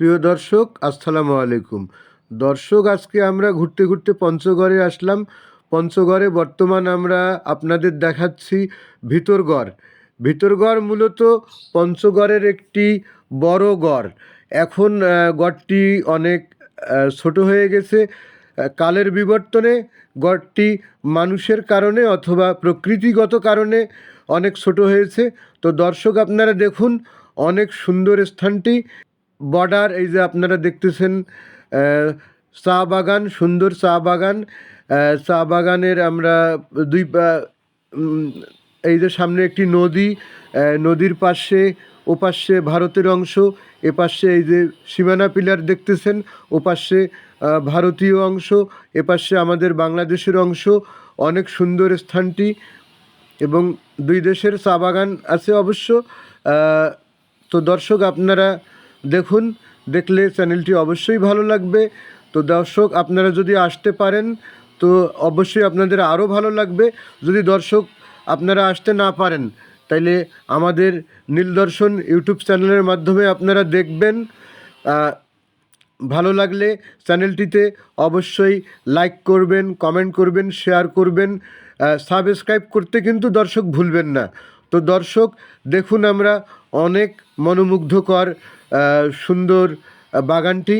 প্রিয় দর্শক, আসসালামু আলাইকুম। দর্শক, আজকে আমরা ঘুরতে ঘুরতে পঞ্চগড়ে আসলাম। পঞ্চগড়ে বর্তমান আমরা আপনাদের দেখাচ্ছি ভিতরগড় ভিতরগড় মূলত পঞ্চগড়ের একটি বড় গড়। এখন গড়টি অনেক ছোট হয়ে গেছে। কালের বিবর্তনে গড়টি মানুষের কারণে অথবা প্রকৃতিগত কারণে অনেক ছোট হয়েছে। তো দর্শক, আপনারা দেখুন, অনেক সুন্দর স্থানটি। বর্ডার, এই যে আপনারা দেখতেছেন চা বাগান, সুন্দর চা বাগান। চা বাগানের আমরা দুই এই যে সামনে একটি নদী নদীর পাশে, ওপাশে ভারতের অংশ, এপাশে এই যে সীমানা পিলার দেখতেছেন, ওপাশে ভারতীয় অংশ, এপাশে আমাদের বাংলাদেশের অংশ। অনেক সুন্দর স্থানটি এবং দুই দেশের চা বাগান আছে অবশ্য। তো দর্শক, আপনারা দেখুন, দেখলে চ্যানেলটি অবশ্যই ভালো লাগবে। তো দর্শক, আপনারা যদি আসতে পারেন, তো অবশ্যই আপনাদের আরও ভালো লাগবে। যদি দর্শক আপনারা আসতে না পারেন, তাইলে আমাদের নীলদর্শন ইউটিউব চ্যানেলের মাধ্যমে আপনারা দেখবেন। ভালো লাগলে চ্যানেলটিতে অবশ্যই লাইক করবেন, কমেন্ট করবেন, শেয়ার করবেন। সাবস্ক্রাইব করতে কিন্তু দর্শক ভুলবেন না। তো দর্শক, দেখুন আমরা অনেক মনোমুগ্ধকর সুন্দর বাগানটি